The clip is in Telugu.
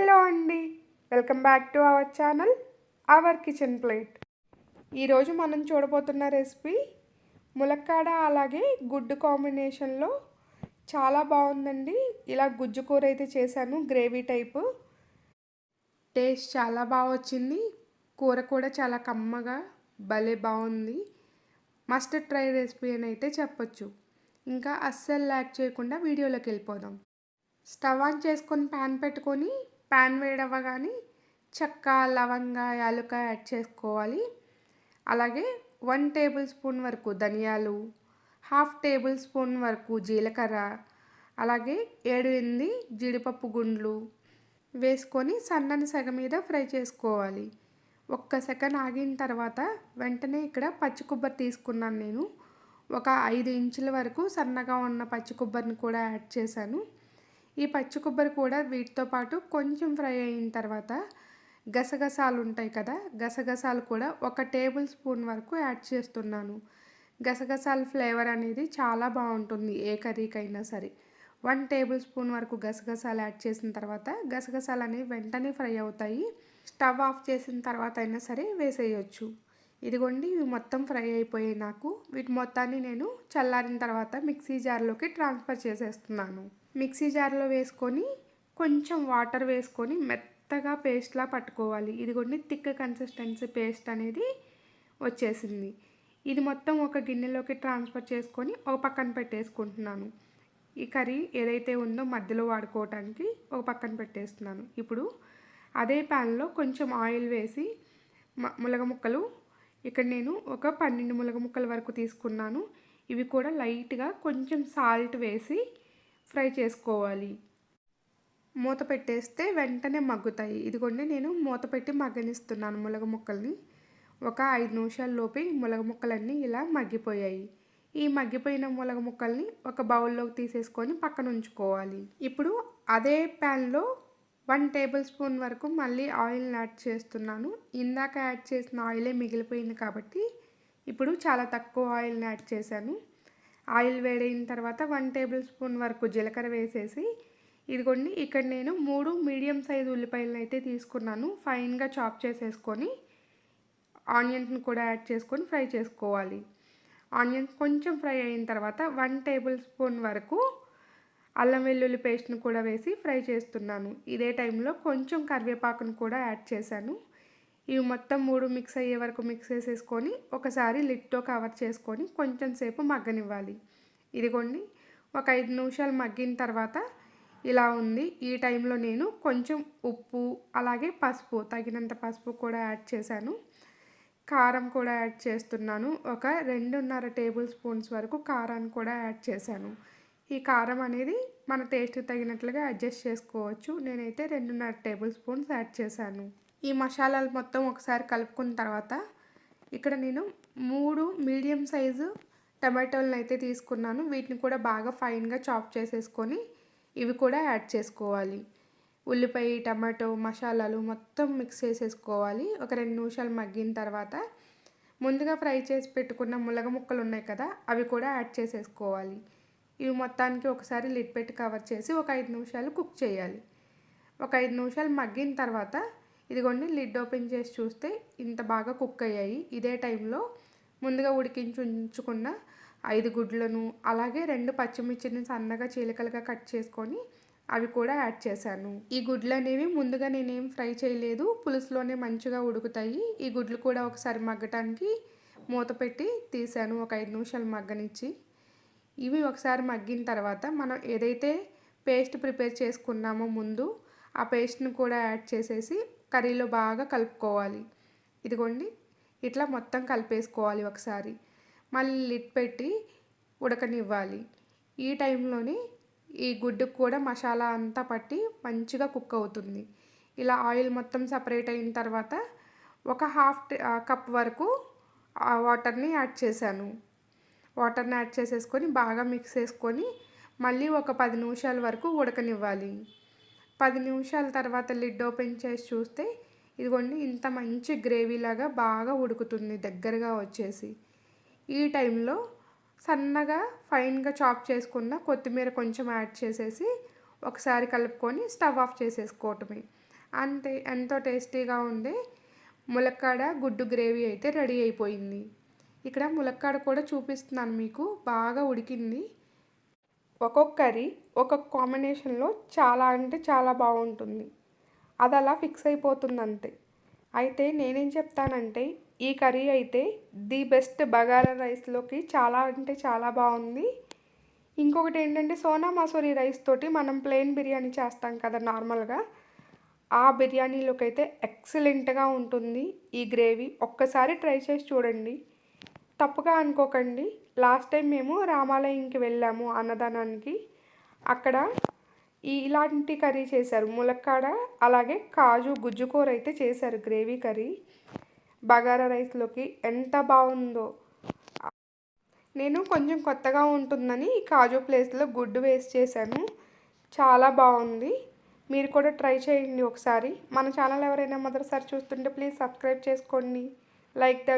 హలో అండి. Welcome back to our channel our kitchen plate. ఈరోజు మనం చూడబోతున్న రెసిపీ ములక్కాడ అలాగే గుడ్డు కాంబినేషన్లో చాలా బాగుందండి. ఇలా గుజ్జు కూర అయితే చేశాను గ్రేవీ టైపు. టేస్ట్ చాలా బాగా వచ్చింది. కూర కూడా చాలా కమ్మగా భలే బాగుంది. మస్ట్ ట్రై రెసిపీ అని అయితే చెప్పొచ్చు. ఇంకా అస్సలు ల్యాక్ చేయకుండా వీడియోలోకి వెళ్ళిపోదాం. స్టవ్ ఆన్ చేసుకొని ప్యాన్ పెట్టుకొని ప్యాన్ వేడవ్వగానే చెక్క లవంగ యాలుక యాడ్ చేసుకోవాలి. అలాగే వన్ టేబుల్ స్పూన్ వరకు ధనియాలు హాఫ్ టేబుల్ స్పూన్ వరకు జీలకర్ర అలాగే ఏడు ఎనిమిది జీడిపప్పు గుండ్లు వేసుకొని సన్నని సగ మీద ఫ్రై చేసుకోవాలి. ఒక్క సెకండ్ ఆగిన తర్వాత వెంటనే ఇక్కడ పచ్చి కొబ్బరి తీసుకున్నాను నేను. ఒక ఐదు ఇంచుల వరకు సన్నగా ఉన్న పచ్చి కొబ్బరిని కూడా యాడ్ చేశాను. ఈ పచ్చి కొబ్బరి కూడా వీటితో పాటు కొంచెం ఫ్రై అయిన తర్వాత గసగసాలు ఉంటాయి కదా గసగసాలు కూడా ఒక టేబుల్ స్పూన్ వరకు యాడ్ చేస్తున్నాను. గసగసాల ఫ్లేవర్ అనేది చాలా బాగుంటుంది ఏ కర్రీకైనా సరే. వన్ టేబుల్ స్పూన్ వరకు గసగసాలు యాడ్ చేసిన తర్వాత గసగసాలు అనేవి వెంటనే ఫ్రై అవుతాయి. స్టవ్ ఆఫ్ చేసిన తర్వాత అయినా సరే వేసేయచ్చు. ఇదిగోండి ఇవి మొత్తం ఫ్రై అయిపోయాయి నాకు. వీటి మొత్తాన్ని నేను చల్లారిన తర్వాత మిక్సీ జార్లోకి ట్రాన్స్ఫర్ చేసేస్తున్నాను. మిక్సీ జార్లో వేసుకొని కొంచెం వాటర్ వేసుకొని మెత్తగా పేస్ట్లా పట్టుకోవాలి. ఇదిగోండి థిక్ కన్సిస్టెన్సీ పేస్ట్ అనేది వచ్చేసింది. ఇది మొత్తం ఒక గిన్నెలోకి ట్రాన్స్ఫర్ చేసుకొని ఒక పక్కన పెట్టేసుకుంటున్నాను. ఈ కర్రీ ఏదైతే ఉందో మధ్యలో వాడుకోవటానికి ఒక పక్కన పెట్టేస్తున్నాను. ఇప్పుడు అదే ప్యాన్లో కొంచెం ఆయిల్ వేసి ములగ ముక్కలు. ఇక్కడ నేను ఒక పన్నెండు ములగ ముక్కల వరకు తీసుకున్నాను. ఇవి కూడా లైట్గా కొంచెం సాల్ట్ వేసి ఫ్రై చేసుకోవాలి. మూత పెట్టేస్తే వెంటనే మగ్గుతాయి. ఇదిగోండి నేను మూత పెట్టి మగ్గనిస్తున్నాను ములగ ముక్కల్ని. ఒక ఐదు నిమిషాల లోపే ములగ ముక్కలన్నీ ఇలా మగ్గిపోయాయి. ఈ మగ్గిపోయిన ములగ ముక్కల్ని ఒక బౌల్లోకి తీసేసుకొని పక్కన ఉంచుకోవాలి. ఇప్పుడు అదే ప్యాన్లో వన్ టేబుల్ స్పూన్ వరకు మళ్ళీ ఆయిల్ని యాడ్ చేస్తున్నాను. ఇందాక యాడ్ చేసిన ఆయిలే మిగిలిపోయింది కాబట్టి ఇప్పుడు చాలా తక్కువ ఆయిల్ని యాడ్ చేశాను. ఆయిల్ వేడైన తర్వాత వన్ టేబుల్ స్పూన్ వరకు జీలకర్ర వేసేసి ఇదిగోండి ఇక్కడ నేను మూడు మీడియం సైజు ఉల్లిపాయలను అయితే తీసుకున్నాను. ఫైన్గా చాప్ చేసేసుకొని ఆనియన్స్ని కూడా యాడ్ చేసుకొని ఫ్రై చేసుకోవాలి. ఆనియన్స్ కొంచెం ఫ్రై అయిన తర్వాత వన్ టేబుల్ స్పూన్ వరకు అల్లం వెల్లుల్లి పేస్ట్ని కూడా వేసి ఫ్రై చేస్తున్నాను. ఇదే టైంలో కొంచెం కరివేపాకును కూడా యాడ్ చేశాను. ఇవి మొత్తం మూడు మిక్స్ అయ్యే వరకు మిక్స్ చేసేసుకొని ఒకసారి లిట్తో కవర్ చేసుకొని కొంచెం సేపు మగ్గనివ్వాలి. ఇదిగోండి ఒక ఐదు నిమిషాలు మగ్గిన తర్వాత ఇలా ఉంది. ఈ టైంలో నేను కొంచెం ఉప్పు అలాగే పసుపు తగినంత పసుపు కూడా యాడ్ చేశాను. కారం కూడా యాడ్ చేస్తున్నాను. ఒక రెండున్నర టేబుల్ స్పూన్స్ వరకు కారాన్ని కూడా యాడ్ చేశాను. ఈ కారం అనేది మన టేస్ట్ తగినట్లుగా అడ్జస్ట్ చేసుకోవచ్చు. నేనైతే రెండున్నర టేబుల్ స్పూన్స్ యాడ్ చేశాను. ఈ మసాలాలు మొత్తం ఒకసారి కలుపుకున్న తర్వాత ఇక్కడ నేను మూడు మీడియం సైజు టమాటోలను అయితే తీసుకున్నాను. వీటిని కూడా బాగా ఫైన్గా చాప్ చేసేసుకొని ఇవి కూడా యాడ్ చేసుకోవాలి. ఉల్లిపాయ టమాటో మసాలాలు మొత్తం మిక్స్ చేసేసుకోవాలి. ఒక రెండు నిమిషాలు మగ్గిన తర్వాత ముందుగా ఫ్రై చేసి పెట్టుకున్న ములగ ముక్కలు ఉన్నాయి కదా అవి కూడా యాడ్ చేసేసుకోవాలి. ఇవి మొత్తానికి ఒకసారి లిడ్ పెట్టి కవర్ చేసి ఒక ఐదు నిమిషాలు కుక్ చేయాలి. ఒక ఐదు నిమిషాలు మగ్గిన తర్వాత ఇదిగోండి లిడ్ ఓపెన్ చేసి చూస్తే ఇంత బాగా కుక్ అయ్యాయి. ఇదే టైంలో ముందుగా ఉడికించి ఉంచుకున్న ఐదు గుడ్లను అలాగే రెండు పచ్చిమిర్చిని సన్నగా చీలికలుగా కట్ చేసుకొని అవి కూడా యాడ్ చేశాను. ఈ గుడ్లు అనేవి ముందుగా నేనేం ఫ్రై చేయలేదు. పులుసులోనే మంచిగా ఉడుకుతాయి. ఈ గుడ్లు కూడా ఒకసారి మగ్గటానికి మూత పెట్టి తీసాను ఒక ఐదు నిమిషాలు మగ్గనిచ్చి. ఇవి ఒకసారి మగ్గిన తర్వాత మనం ఏదైతే పేస్ట్ ప్రిపేర్ చేసుకున్నామో ముందు ఆ పేస్ట్ని కూడా యాడ్ చేసేసి కర్రీలో బాగా కలుపుకోవాలి. ఇదిగోండి ఇట్లా మొత్తం కలిపేసుకోవాలి ఒకసారి. మళ్ళీ లిట్ పెట్టి ఉడకనివ్వాలి. ఈ టైంలోనే ఈ గుడ్డుకు కూడా మసాలా అంతా పట్టి మంచిగా కుక్ అవుతుంది. ఇలా ఆయిల్ మొత్తం సపరేట్ అయిన తర్వాత ఒక హాఫ్ కప్ వరకు వాటర్ని యాడ్ చేశాను. వాటర్ని యాడ్ చేసేసుకొని బాగా మిక్స్ చేసుకొని మళ్ళీ ఒక పది నిమిషాల వరకు ఉడకనివ్వాలి. పది నిమిషాల తర్వాత లిడ్ ఓపెన్ చేసి చూస్తే ఇదిగోండి ఇంత మంచి గ్రేవీలాగా బాగా ఉడుకుతుంది దగ్గరగా వచ్చేసి. ఈ టైంలో సన్నగా ఫైన్గా చాప్ చేసుకున్న కొత్తిమీర కొంచెం యాడ్ చేసేసి ఒకసారి కలుపుకొని స్టవ్ ఆఫ్ చేసేసుకోవటమే. అంతే ఎంతో టేస్టీగా ఉండే ములక్కాడ గుడ్డు గ్రేవీ అయితే రెడీ అయిపోయింది. ఇక్కడ ములక్కాడ కూడా చూపిస్తున్నాను మీకు బాగా ఉడికింది. ఒక్కొక్క కర్రీ ఒక్కొక్క కాంబినేషన్లో చాలా అంటే చాలా బాగుంటుంది. అది అలా ఫిక్స్ అయిపోతుంది అంతే అయితే నేనేం చెప్తానంటే ఈ కర్రీ అయితే ది బెస్ట్ బగారా రైస్లోకి చాలా అంటే చాలా బాగుంది. ఇంకొకటి ఏంటంటే సోనా మసూరి రైస్ తోటి మనం ప్లెయిన్ బిర్యానీ చేస్తాం కదా నార్మల్గా. ఆ బిర్యానీలోకి అయితే ఎక్సలెంట్గా ఉంటుంది ఈ గ్రేవీ. ఒక్కసారి ట్రై చేసి చూడండి. తప్పుగా అనుకోకండి. లాస్ట్ టైం మేము రామాలయంకి వెళ్ళాము అన్నదానానికి. అక్కడ ఈ ఇలాంటి కర్రీ చేశారు. ములక్కాడ అలాగే కాజు గుజ్జుకూర అయితే చేశారు. Gravy curry. బగారా రైస్లోకి ఎంత బాగుందో. నేను కొంచెం కొత్తగా ఉంటుందని కాజు ప్లేస్లో గుడ్డు వేస్ట్ చేశాను. చాలా బాగుంది. మీరు కూడా ట్రై చేయండి ఒకసారి. మన ఛానల్ ఎవరైనా మొదటిసారి చూస్తుంటే ప్లీజ్ సబ్స్క్రైబ్ చేసుకోండి. Like the